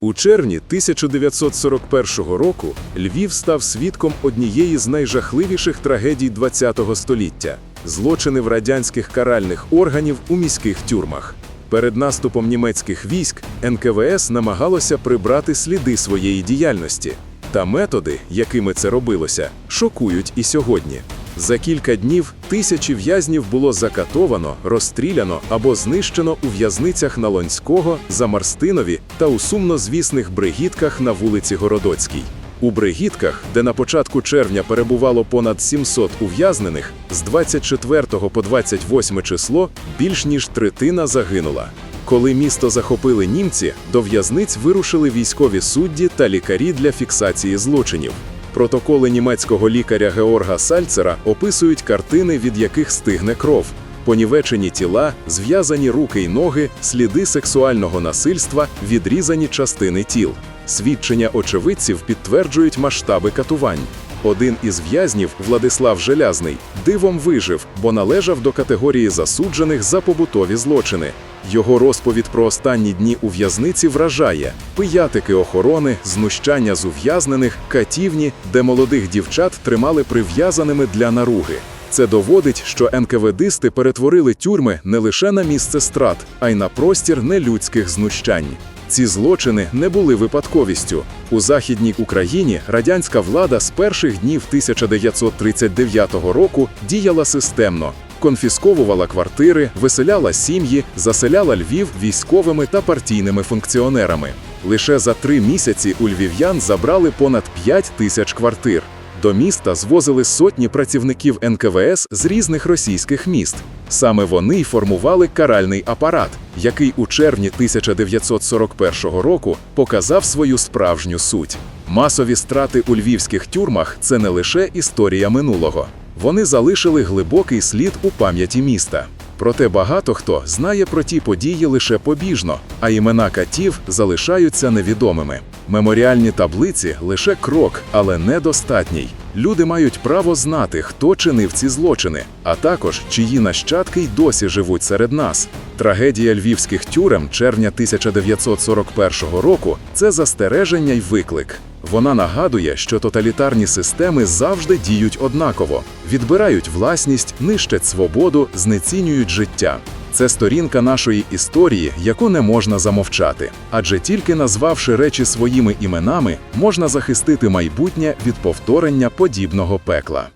У червні 1941 року Львів став свідком однієї з найжахливіших трагедій ХХ століття злочини в радянських каральних органів у міських тюрмах. Перед наступом німецьких військ НКВС намагалося прибрати сліди своєї діяльності. Та методи, якими це робилося, шокують і сьогодні. За кілька днів тисячі в'язнів було закатовано, розстріляно або знищено у в'язницях на Лонського, Замарстинові та у сумнозвісних бригітках на вулиці Городоцькій. У бригітках, де на початку червня перебувало понад 700 ув'язнених, з 24 по 28 число більш ніж третина загинула. Коли місто захопили німці, до в'язниць вирушили військові судді та лікарі для фіксації злочинів. Протоколи німецького лікаря Георга Сальцера описують картини, від яких стигне кров, понівечені тіла, зв'язані руки й ноги, сліди сексуального насильства, відрізані частини тіл. Свідчення очевидців підтверджують масштаби катувань. Один із в'язнів, Владислав Желязний, дивом вижив, бо належав до категорії засуджених за побутові злочини. Його розповідь про останні дні у в'язниці вражає пиятики охорони, знущання з ув'язнених, катівні, де молодих дівчат тримали прив'язаними для наруги. Це доводить, що НКВДисти перетворили тюрми не лише на місце страт, а й на простір нелюдських знущань. Ці злочини не були випадковістю. У Західній Україні радянська влада з перших днів 1939 року діяла системно. Конфісковувала квартири, виселяла сім'ї, заселяла Львів військовими та партійними функціонерами. Лише за три місяці у львів'ян забрали понад 5 тисяч квартир. До міста звозили сотні працівників НКВС з різних російських міст. Саме вони й формували каральний апарат, який у червні 1941 року показав свою справжню суть. Масові страти у львівських тюрмах це не лише історія минулого. Вони залишили глибокий слід у пам'яті міста. Проте багато хто знає про ті події лише побіжно, а імена катів залишаються невідомими. Меморіальні таблиці лише крок, але недостатній. Люди мають право знати, хто чинив ці злочини, а також чиї нащадки й досі живуть серед нас. Трагедія львівських тюрем червня 1941 року це застереження й виклик. Вона нагадує, що тоталітарні системи завжди діють однаково, відбирають власність, нищать свободу, знецінюють життя. Це сторінка нашої історії, яку не можна замовчати. Адже тільки назвавши речі своїми іменами, можна захистити майбутнє від повторення подібного пекла.